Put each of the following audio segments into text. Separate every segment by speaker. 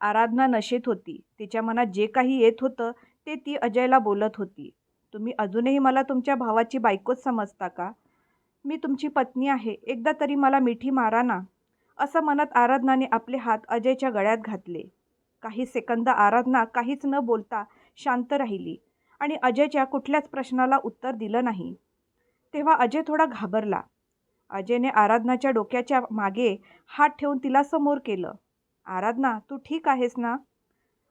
Speaker 1: आराधना नशेत होती. तिच्या मनात जे काही येत होतं ते ती अजयला बोलत होती. तुम्ही अजूनही मला तुमच्या भावाची बायकोच समजता का? मी तुमची पत्नी आहे. एकदा तरी मला मिठी मारा ना. असं म्हणत आराधनाने आपले हात अजयच्या गळ्यात घातले. काही सेकंद आराधना काहीच न बोलता शांत राहिली आणि अजयच्या कुठल्याच प्रश्नाला उत्तर दिलं नाही. तेव्हा अजय थोडा घाबरला. अजयने आराधनाच्या डोक्याच्या मागे हात ठेवून तिला समोर केलं. आराधना तू ठीक आहेस ना?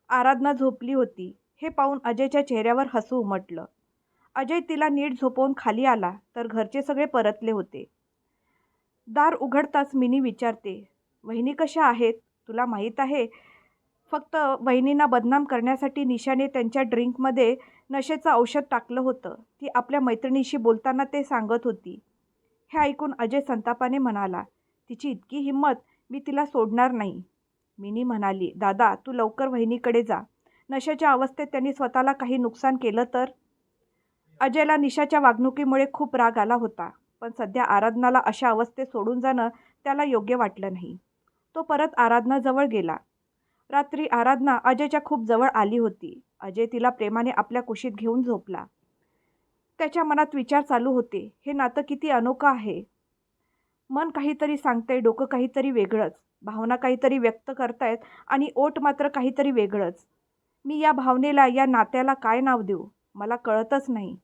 Speaker 1: आराधना झोपली होती. हे पाहून अजयच्या चेहऱ्यावर हसू उमटलं. अजय तिला नीट झोपवून खाली आला तर घरचे सगळे परतले होते. दार उघडताच मिनी विचारते वहिनी कशा आहेत? तुला माहीत आहे? फक्त वहिनींना बदनाम करण्यासाठी निशाने त्यांच्या ड्रिंकमध्ये नशेचं औषध टाकलं होतं. ती आपल्या मैत्रिणीशी बोलताना ते सांगत होती. हे ऐकून अजय संतापाने म्हणाला तिची इतकी हिंमत मी तिला सोडणार नाही. मिनी म्हणाली दादा तू लवकर वहिनीकडे जा. नशेच्या अवस्थेत त्यांनी स्वतःला काही नुकसान केलं तर? अजयला निशाच्या वागणुकीमुळे खूप राग आला होता पण सध्या आराधनाला अशा अवस्थेत सोडून जाणं त्याला योग्य वाटलं नाही. तो परत आराधनाजवळ गेला. रात्री आराधना अजयच्या खूप जवळ आली होती. अजय तिला प्रेमाने आपल्या कुशीत घेऊन झोपला. त्याच्या मनात विचार चालू होते. हे नातं किती अनोखं आहे. मन काहीतरी सांगतंय डोकं काहीतरी वेगळंच. भावना काहीतरी व्यक्त करतायत आणि ओठ मात्र काहीतरी वेगळंच. मी या भावनेला या नात्याला काय नाव देऊ? मला कळतच नाही.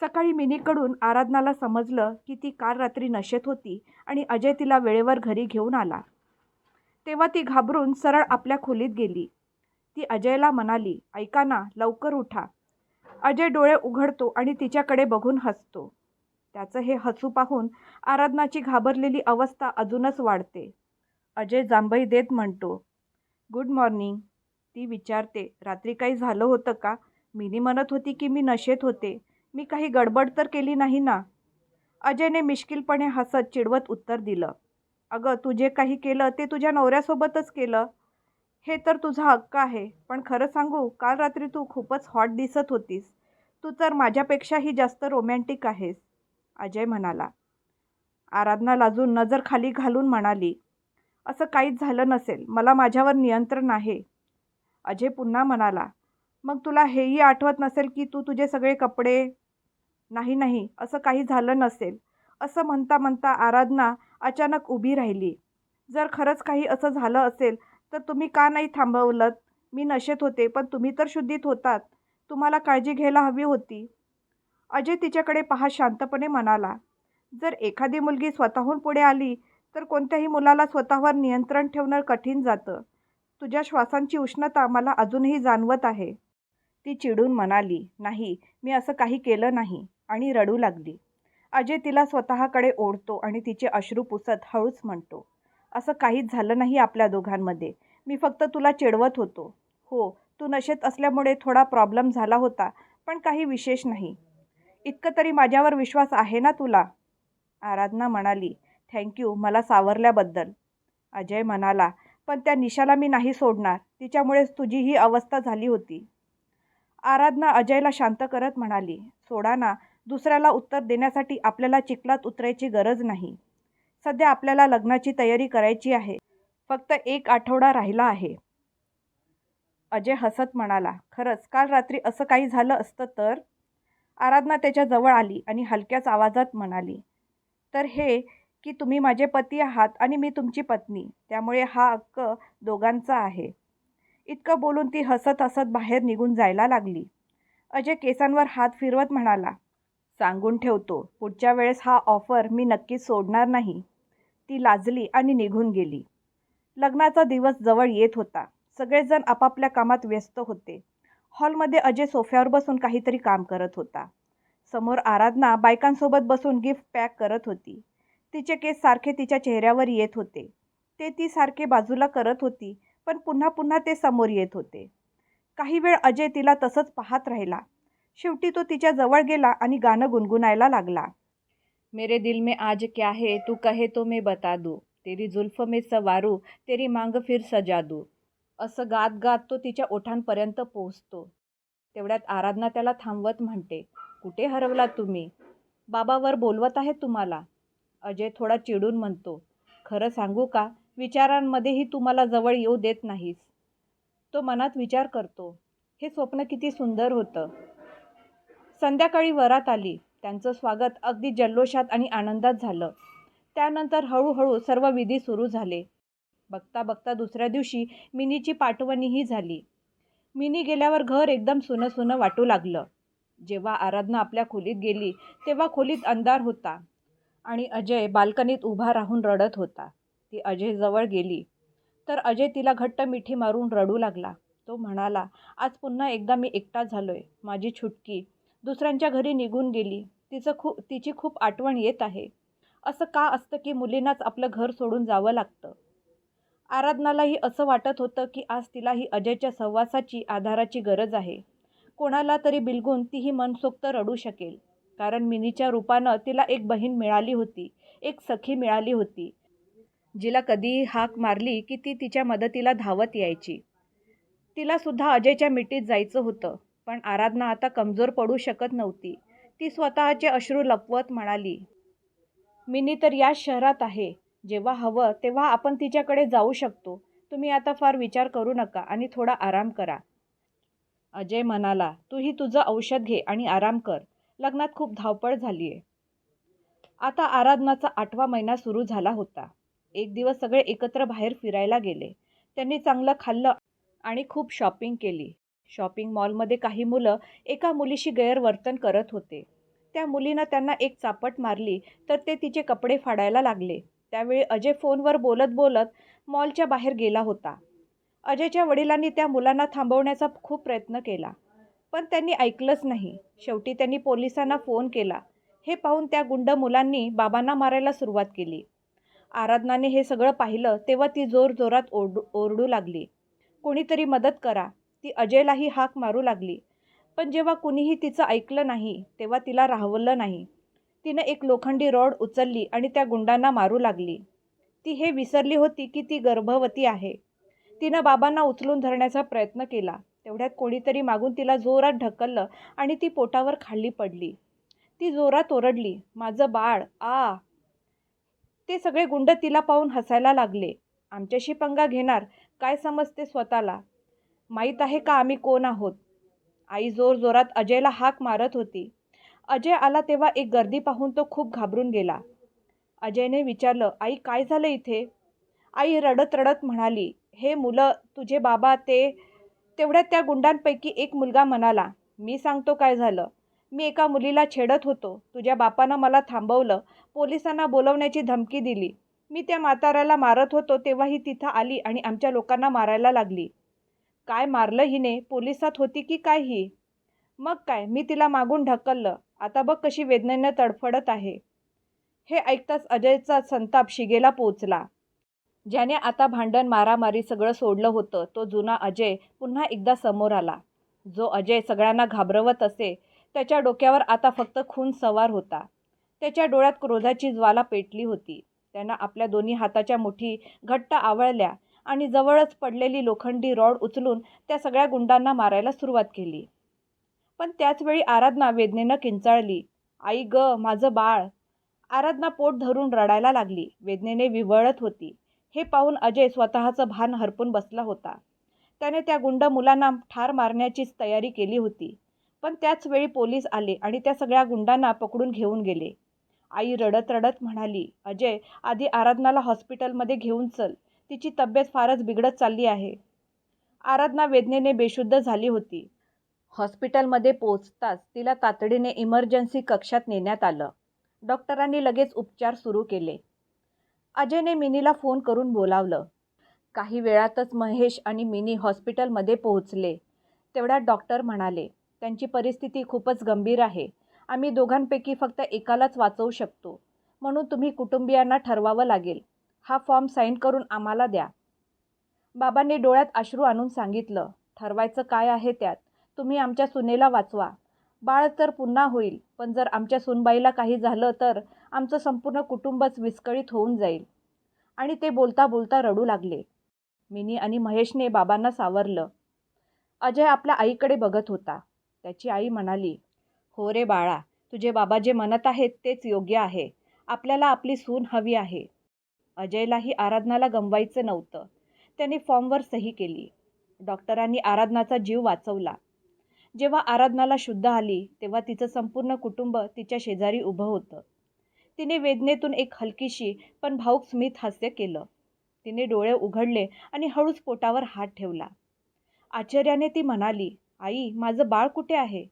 Speaker 1: सकाळी मिनीकडून आराधनाला समजलं की ती काल रात्री नशेत होती आणि अजय तिला वेळेवर घरी घेऊन आला. तेव्हा ती घाबरून सरळ आपल्या खोलीत गेली. ती अजयला म्हणाली ऐका ना लवकर उठा. अजय डोळे उघडतो आणि तिच्याकडे बघून हसतो. त्याचं हे हसू पाहून आराधनाची घाबरलेली अवस्था अजूनच वाढते. अजय जांभई देत म्हणतो गुड मॉर्निंग ती विचारते रात्री काही झालं होतं का? मीनी म्हणत होती की मी नशेत होते. मी काही गडबड तर केली नाही ना? अजयने मिश्किलपणे हसत चिडवत उत्तर दिलं अगं तू जे काही केलं ते तुझ्या नवऱ्यासोबतच केलं. हे तर तुझा हक्क आहे पण खरं सांगू काल रात्री तू खूपच हॉट दिसत होतीस. तू तर माझ्यापेक्षाही जास्त रोमॅन्टिक आहेस. अजय म्हणाला. आराधना लाजून नजर खाली घालून म्हणाली असं काहीच झालं नसेल. मला माझ्यावर नियंत्रण आहे. अजय पुन्हा म्हणाला मग तुला हेही आठवत नसेल की तू तुझे सगळे कपडे नाही नाही. असं काही झालं नसेल. असं म्हणता म्हणता आराधना अचानक उभी राहिली. जर खरंच काही असं झालं असेल तर तुम्ही का नाही थांबवलं मी नशेत होते पण तुम्ही तर शुद्धीत होतात. तुम्हाला काळजी घ्यायला हवी होती. अजय तिच्याकडे पाहत शांतपणे म्हणाला जर एखादी मुलगी स्वतःहून पुढे आली तर कोणत्याही मुलाला स्वतःवर नियंत्रण ठेवणं कठीण जातं. तुझ्या श्वासांची उष्णता मला अजूनही जाणवत आहे. ती चिडून म्हणाली नाही मी असं काही केलं नाही आणि रडू लागली. अजय तिला स्वतःकडे ओढतो आणि तिचे अश्रू पुसत हळूच म्हणतो असं काहीच झालं नाही आपल्या दोघांमध्ये. मी फक्त तुला चिडवत होतो. हो तू नशेत असल्यामुळे थोडा प्रॉब्लेम झाला होता पण काही विशेष नाही. इतकं तरी माझ्यावर विश्वास आहे ना तुला? आराधना म्हणाली थँक्यू मला सावरल्याबद्दल. अजय म्हणाला पण त्या निशाला मी नाही सोडणार. तिच्यामुळेच तुझी ही अवस्था झाली होती. आराधना अजयला शांत करत म्हणाली सोडा ना. दुसऱ्याला उत्तर देण्यासाठी आपल्याला चिखलात उतरायची गरज नाही. सध्या आपल्याला लग्नाची तयारी करायची आहे. फक्त एक आठवडा राहिला आहे. अजय हसत म्हणाला खरंच काल रात्री असं काही झालं असतं तर? आराधना त्याच्याजवळ आली आणि हलक्याच आवाजात म्हणाली तर हे की तुम्ही माझे पती आहात आणि मी तुमची पत्नी त्यामुळे हा हक्क दोघांचा आहे. इतकं बोलून ती हसत हसत बाहेर निघून जायला लागली. अजय केसांवर हात फिरवत म्हणाला सांगून ठेवतो पुढच्या वेळेस हा ऑफर मी नक्कीच सोडणार नाही. ती लाजली आणि निघून गेली. लग्नाचा दिवस जवळ येत होता. सगळेजण आपापल्या कामात व्यस्त होते. हॉलमध्ये अजय सोफ्यावर बसून काहीतरी काम करत होता. समोर आराधना बायकांसोबत बसून गिफ्ट पॅक करत होती. तिचे केस सारखे तिच्या चेहऱ्यावर येत होते. ते ती सारखे बाजूला करत होती पण पुन्हा पुन्हा ते समोर येत होते. काही वेळ अजय तिला तसंच पाहत राहिला. शेवटी तो तिच्या जवळ गेला आणि गाणं गुणगुणायला लागला. मेरे दिल में आज क्या है तू कहे तो मैं बता दू. तेरी जुल्फ में सवारू तेरी मांग फिर सजा दू. असं गात गात तो तिच्या ओठांपर्यंत पोहोचतो. तेवढ्यात आराधना त्याला थांबवत म्हणते कुठे हरवला तुम्ही? बाबावर बोलवत आहे तुम्हाला. अजय थोडा चिडून म्हणतो खरं सांगू का? विचारांमध्येही तुम्हाला जवळ येऊ देत नाहीस. तो मनात विचार करतो हे स्वप्न किती सुंदर होतं. संध्याकाळी वरात आली. त्यांचं स्वागत अगदी जल्लोषात आणि आनंदात झालं. त्यानंतर हळूहळू सर्व विधी सुरू झाले. बघता बघता दुसऱ्या दिवशी मिनीची पाठवणीही झाली. मिनी गेल्यावर घर एकदम सुनं सुनं वाटू लागलं. जेव्हा आराधना आपल्या खोलीत गेली तेव्हा खोलीत अंधार होता आणि अजय बाल्कनीत उभा राहून रडत होता. ती अजयजवळ गेली. तर अजय तिला घट्ट मिठी मारून रडू लागला. तो म्हणाला आज पुन्हा एकदा मी एकटा झालोय. माझी छुटकी. दुसऱ्यांच्या घरी निघून गेली. तिचं खूप तिची खूप आठवण येत आहे. असं का असतं की मुलींनाच आपलं घर सोडून जावं लागतं? आराधनालाही असं वाटत होतं की आज तिलाही अजयच्या सहवासाची आधाराची गरज आहे. कोणाला तरी बिलगून तीही मनसोक्त रडू शकेल. कारण मिनीच्या रूपानं तिला एक बहीण मिळाली होती एक सखी मिळाली होती. जिला कधीही हाक मारली की ती तिच्या मदतीला धावत यायची. तिलासुद्धा अजयच्या मिठीत जायचं होतं पण आराधना आता कमजोर पडू शकत नव्हती. ती स्वतःचे अश्रू लपवत म्हणाली मिनी तर याच शहरात आहे. जेव्हा हवं तेव्हा आपण तिच्याकडे जाऊ शकतो. तुम्ही आता फार विचार करू नका आणि थोडा आराम करा. अजय म्हणाला तूही तुझं औषध घे आणि आराम कर. लग्नात खूप धावपळ झाली आहे आता आराधनाचा आठवा महिना सुरू झाला होता. एक दिवस सगळे एकत्र बाहेर फिरायला गेले. त्यांनी चांगलं खाल्लं आणि खूप शॉपिंग केली. शॉपिंग मॉलमध्ये काही मुलं एका मुलीशी गैरवर्तन करत होते. त्या मुलीनं त्यांना एक चापट मारली तर ते तिचे कपडे फाडायला लागले. त्यावेळी अजय फोनवर बोलत बोलत मॉलच्या बाहेर गेला होता. अजयच्या वडिलांनी त्या मुलांना थांबवण्याचा खूप प्रयत्न केला. पण त्यांनी ऐकलंच नाही. शेवटी त्यांनी पोलिसांना फोन केला. हे पाहून त्या गुंड मुलांनी बाबांना मारायला सुरुवात केली. आराधनाने हे सगळं पाहिलं तेव्हा ती जोरजोरात ओरडू ओरडू लागली. कोणीतरी मदत करा. ती अजयलाही हाक मारू लागली. पण जेव्हा कुणीही तिचं ऐकलं नाही तेव्हा तिला राहवलं नाही. तिनं एक लोखंडी रॉड उचलली आणि त्या गुंडांना मारू लागली. ती हे विसरली होती की ती गर्भवती आहे. तिनं बाबांना उचलून धरण्याचा प्रयत्न केला. तेवढ्यात कोणीतरी मागून तिला जोरात ढकललं आणि ती पोटावर खाली पडली. ती जोरात ओरडली माझं बाळ आ. ते सगळे गुंड तिला पाहून हसायला लागले. आमच्याशी पंगा घेणार काय समजते स्वतःला? माहीत आहे का आम्ही कोण आहोत? आई जोर जोरात अजयला हाक मारत होती. अजय आला तेव्हा एक गर्दी पाहून तो खूप घाबरून गेला. अजयने विचारलं आई काय झालं इथे? आई रडत रडत म्हणाली हे मुलं तुझे बाबा ते तेवढ्यात त्या गुंडांपैकी एक मुलगा म्हणाला मी सांगतो काय झालं. मी एका मुलीला छेडत होतो. तुझ्या बापानं मला थांबवलं. पोलिसांना बोलवण्याची धमकी दिली. मी त्या म्हाताऱ्याला मारत होतो तेव्हा ही तिथं आली आणि आमच्या लोकांना मारायला लागली. काय मारलं हिने? पोलिसात होती की काय ही? मग काय? मी तिला मागून ढकललं. आता बघ कशी वेदनेनं तडफडत आहे. हे ऐकताच अजयचा संताप शिगेला पोचला. ज्याने आता भांडण मारामारी सगळं सोडलं होतं तो जुना अजय पुन्हा एकदा समोर आला. जो अजय सगळ्यांना घाबरवत असे त्याच्या डोक्यावर आता फक्त खून सवार होता. त्याच्या डोळ्यात क्रोधाची ज्वाला पेटली होती. त्यानं आपल्या दोन्ही हाताच्या मुठी घट्ट आवळल्या आणि जवळच पडलेली लोखंडी रॉड उचलून त्या सगळ्या गुंडांना मारायला सुरुवात केली. पण त्याचवेळी आराधना वेदनेनं किंचाळली. आई ग माझं बाळ. आराधना पोट धरून रडायला लागली. वेदनेने विवळत होती. हे पाहून अजय स्वतःचं भान हरपून बसला होता. त्याने त्या गुंड मुलांना ठार मारण्याचीच तयारी केली होती. पण त्याचवेळी पोलीस आले आणि त्या सगळ्या गुंडांना पकडून घेऊन गेले. आई रडत रडत म्हणाली अजय आधी आराधनाला हॉस्पिटलमध्ये घेऊन चल. तिची तब्येत फारच बिघडत चालली आहे. आराधना वेदनेने बेशुद्ध झाली होती. हॉस्पिटलमध्ये पोचताच तिला तातडीने इमर्जन्सी कक्षात नेण्यात आलं. डॉक्टरांनी लगेच उपचार सुरू केले. अजयने मिनीला फोन करून बोलावलं. काही वेळातच महेश आणि मिनी हॉस्पिटलमध्ये पोहोचले. तेवढ्यात डॉक्टर म्हणाले त्यांची परिस्थिती खूपच गंभीर आहे. आम्ही दोघांपैकी फक्त एकालाच वाचवू शकतो. म्हणून तुम्ही कुटुंबियांना ठरवावं लागेल. हा फॉर्म साईन करून आम्हाला द्या. बाबांनी डोळ्यात अश्रू आणून सांगितलं ठरवायचं काय आहे त्यात? तुम्ही आमच्या सुनेला वाचवा. बाळ तर पुन्हा होईल पण जर आमच्या सुनबाईला काही झालं तर आमचं संपूर्ण कुटुंबच विस्कळीत होऊन जाईल. आणि ते बोलता बोलता रडू लागले. मिनी आणि महेशने बाबांना सावरलं. अजय आपल्या आईकडे बघत होता. त्याची आई म्हणाली हो रे बाळा तुझे बाबा जे म्हणत आहेत तेच योग्य आहे. आपल्याला आपली सून हवी आहे. अजयलाही आराधनाला गमवायचं नव्हतं. त्याने फॉर्मवर सही केली. डॉक्टरांनी आराधनाचा जीव वाचवला. जेव्हा आराधनाला शुद्ध आली तेव्हा तिचं संपूर्ण कुटुंब तिच्या शेजारी उभं होतं. तिने वेदनेतून एक हलकीशी पण भाऊक स्मित हास्य केलं. तिने डोळे उघडले आणि हळूच पोटावर हात ठेवला. आश्चर्याने ती म्हणाली आई माझं बाळ कुठे आहे?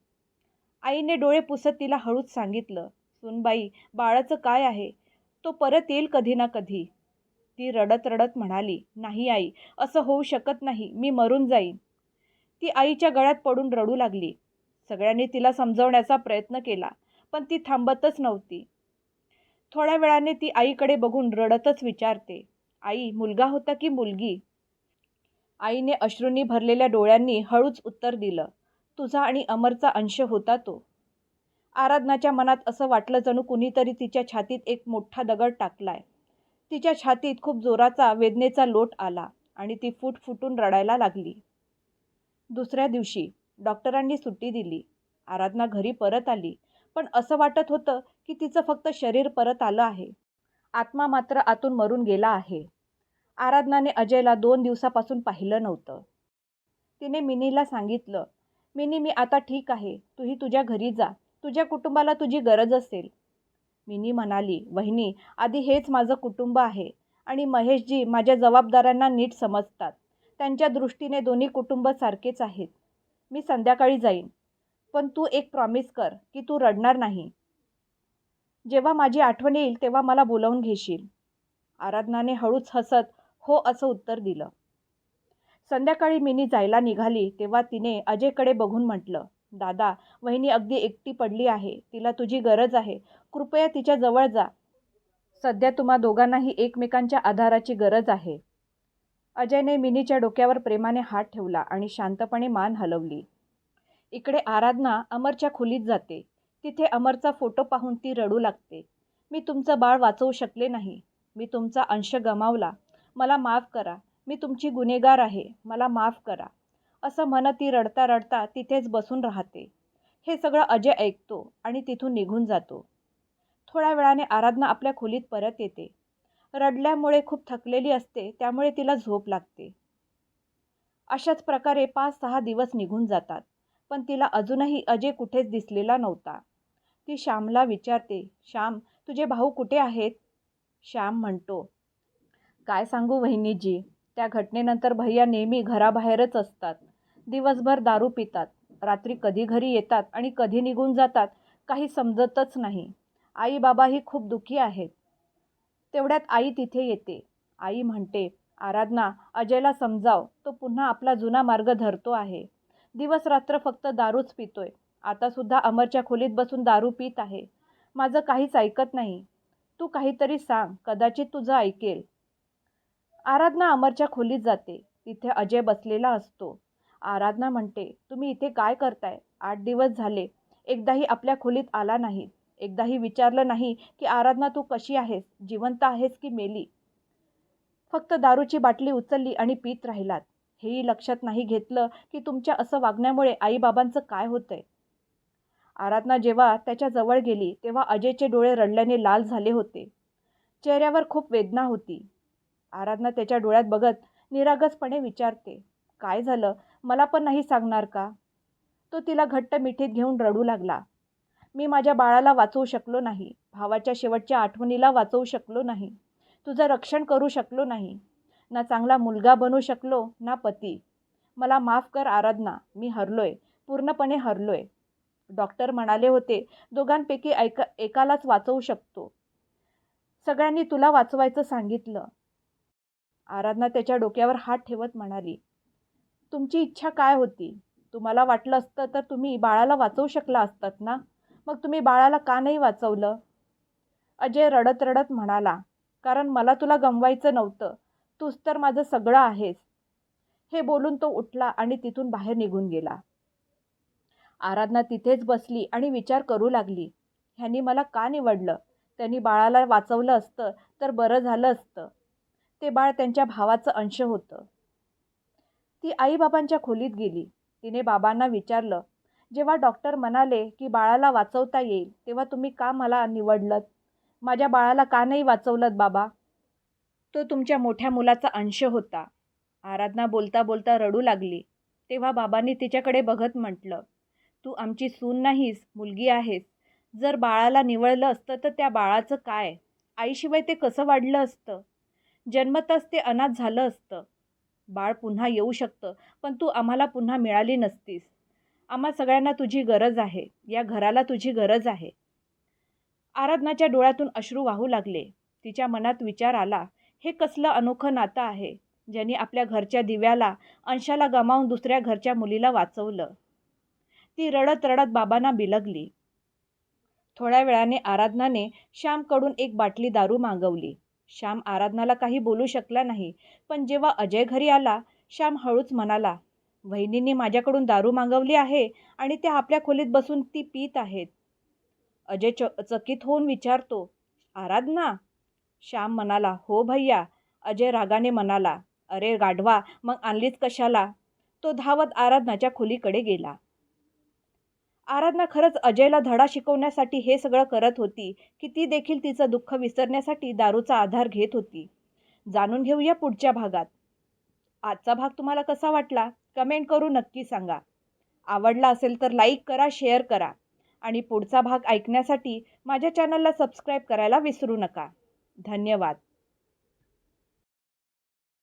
Speaker 1: आईने डोळे पुसत तिला हळूच सांगितलं सुनबाई बाळाचं काय आहे? तो परत येईल कधी ना कधी. ती रडत रडत म्हणाली नाही आई असं होऊ शकत नाही मी मरून जाईन. ती आईच्या गळ्यात पडून रडू लागली. सगळ्यांनी तिला समजवण्याचा प्रयत्न केला पण ती थांबतच नव्हती. थोड्या वेळाने ती आईकडे बघून रडतच विचारते आई मुलगा होता की मुलगी? आईने अश्रूंनी भरलेल्या डोळ्यांनी हळूच उत्तर दिलं तुझा आणि अमरचा अंश होता तो. आराधनाच्या मनात असं वाटलं जणू कुणीतरी तिच्या छातीत एक मोठा दगड टाकलाय. तिच्या छातीत खूप जोराचा वेदनेचा लोट आला आणि ती फूट फुटून रडायला लागली. दुसऱ्या दिवशी डॉक्टरांनी सुट्टी दिली. आराधना घरी परत आली. पण असं वाटत होतं की तिचं फक्त शरीर परत आलं आहे. आत्मा मात्र आतून मरून गेला आहे. आराधनाने अजयला दोन दिवसापासून पाहिलं नव्हतं. तिने मिनीला सांगितलं मिनी मी आता ठीक आहे. तूही तुझ्या घरी जा. तुझ्या कुटुंबाला तुझी गरज असेल. मिनी म्हणाली वहिनी आधी हेच माझं कुटुंब आहे आणि महेशजी माझ्या जबाबदाऱ्यांना नीट समजतात. त्यांच्या दृष्टीने दोन्ही कुटुंब सारखेच आहेत. मी संध्याकाळी जाईन. पण तू एक प्रॉमिस कर की तू रडणार नाही. जेव्हा माझी आठवण येईल तेव्हा मला बोलावून घेशील. आराधनाने हळूच हसत हो असं उत्तर दिलं. संध्याकाळी मिनी जायला निघाली तेव्हा तिने अजयकडे बघून म्हटलं दादा वहिनी अगदी एकटी पडली आहे. तिला तुझी गरज आहे. कृपया तिच्या जवळ जा. सध्या तुम्हा दोघांनाही एकमेकांच्या आधाराची गरज आहे. अजयने मिनीच्या डोक्यावर प्रेमाने हात ठेवला आणि शांतपणे मान हलवली. इकडे आराधना अमरच्या खोलीत जाते. तिथे अमरचा फोटो पाहून ती रडू लागते. मी तुमचं बाळ वाचवू शकले नाही. मी तुमचा अंश गमावला. मला माफ करा. मी तुमची गुन्हेगार आहे. मला माफ करा. असं म्हणत ती रडता रडता तिथेच बसून राहते. हे सगळं अजय ऐकतो आणि तिथून निघून जातो. थोड्या वेळाने आराधना आपल्या खोलीत परत येते. रडल्यामुळे खूप थकलेली असते त्यामुळे तिला झोप लागते. अशाच प्रकारे पाच सहा दिवस निघून जातात पण तिला अजूनही अजय कुठेच दिसलेला नव्हता. ती श्यामला विचारते श्याम तुझे भाऊ कुठे आहेत? श्याम म्हणतो काय सांगू वहिनीजी त्या घटनेनंतर भैया नेहमी घराबाहेरच असतात. दिवसभर दारू पितात रात्री कधी घरी येतात आणि कधी निघून जातात काही समजतच नाही. आई बाबाही खूप दुःखी आहेत. तेवढ्यात आई तिथे येते. आई म्हणते आराधना अजयला समजाव. तो पुन्हा आपला जुना मार्ग धरतो आहे. दिवस रात्र फक्त दारूच पितोय. आतासुद्धा अमरच्या खोलीत बसून दारू पित आहे. माझं काहीच ऐकत नाही. तू काहीतरी सांग. कदाचित तुझं ऐकेल. आराधना अमरच्या खोलीत जाते. तिथे अजय बसलेला असतो. आराधना म्हणते तुम्ही इथे काय करताय? आठ दिवस झाले. एकदाही आपल्या खोलीत आला नाहीत. एकदाही विचारलं नाही की आराधना तू कशी आहेस? जिवंत आहेस की मेली? फक्त दारूची बाटली उचलली आणि पीत राहिलात. हेही लक्षात नाही घेतलं की तुमच्या असं वागण्यामुळे आईबाबांचं काय होतंय? आराधना जेव्हा त्याच्याजवळ गेली तेव्हा अजयचे डोळे रडल्याने लाल झाले होते. चेहऱ्यावर खूप वेदना होती. आराधना त्याच्या डोळ्यात बघत निरागसपणे विचारते काय झालं? मला पण नाही सांगणार का? तो तिला घट्ट मिठीत घेऊन रडू लागला. मी माझ्या बाळाला वाचवू शकलो नाही. भावाच्या शेवटच्या आठवणीला वाचवू शकलो नाही. तुझं रक्षण करू शकलो नाही. ना चांगला मुलगा बनू शकलो ना पती. मला माफ कर आराधना मी हरलोय. पूर्णपणे हरलोय. डॉक्टर म्हणाले होते दोघांपैकी ऐका एकालाच वाचवू शकतो. सगळ्यांनी तुला वाचवायचं सांगितलं. आराधना त्याच्या डोक्यावर हात ठेवत म्हणाली तुमची इच्छा काय होती? तुम्हाला वाटलं असतं तर तुम्ही बाळाला वाचवू शकला असतात ना? मग तुम्ही बाळाला का नाही वाचवलं? अजय रडत रडत म्हणाला कारण मला तुला गमवायचं नव्हतं. तूच तर माझं सगळं आहेस. हे बोलून तो उठला आणि तिथून बाहेर निघून गेला. आराधना तिथेच बसली आणि विचार करू लागली. ह्यांनी मला का निवडलं? त्यांनी बाळाला वाचवलं असतं तर बरं झालं असतं. ते बाळ त्यांच्या भावाचं अंश होतं. ती आईबाबांच्या खोलीत गेली. तिने बाबांना विचारलं जेव्हा डॉक्टर म्हणाले की बाळाला वाचवता येईल तेव्हा तुम्ही का मला निवडलं माझ्या बाळाला का नाही वाचवलं बाबा? तो तुमच्या मोठ्या मुलाचा अंश होता. आराधना बोलता बोलता रडू लागली. तेव्हा बाबांनी तिच्याकडे बघत म्हटलं तू आमची सून नाहीस मुलगी आहेस. जर बाळाला निवळलं असतं तर त्या बाळाचं काय? आईशिवाय ते कसं वाढलं असतं? जन्मतच ते अनाथ झालं असतं. बाळ पुन्हा येऊ शकतं पण तू आम्हाला पुन्हा मिळाली नसतीस. आम्हा सगळ्यांना तुझी गरज आहे. या घराला तुझी गरज आहे. आराधनाच्या डोळ्यातून अश्रू वाहू लागले. तिच्या मनात विचार आला हे कसलं अनोखं नातं आहे. ज्यांनी आपल्या घरच्या दिव्याला अंशाला गमावून दुसऱ्या घरच्या मुलीला वाचवलं. ती रडत रडत बाबांना बिलगली. थोड्या वेळाने आराधनाने श्यामकडून एक बाटली दारू मागवली. श्याम आराधनाला काही बोलू शकला नाही पण जेव्हा अजय घरी आला श्याम हळूच म्हणाला वहिनींनी माझ्याकडून दारू मागवली आहे आणि त्या आपल्या खोलीत बसून ती पीत आहेत. अजय च चकित होऊन विचारतो आराधना? श्याम म्हणाला हो भैया. अजय रागाने म्हणाला अरे गाढवा मग आणलीच कशाला? तो धावत आराधनाच्या खोलीकडे गेला. आराधना खरंच अजयला धडा शिकवण्यासाठी हे सगळं करत होती की ती देखील तिचं दुःख विसरण्यासाठी दारूचा आधार घेत होती. जाणून घेऊया पुढच्या भागात. आजचा भाग तुम्हाला कसा वाटला? कमेंट करू नक्की सांगा. आवडला असेल तर लाईक करा शेअर करा आणि पुढचा भाग ऐकण्यासाठी माझ्या चॅनलला सबस्क्राईब करायला विसरू नका. धन्यवाद.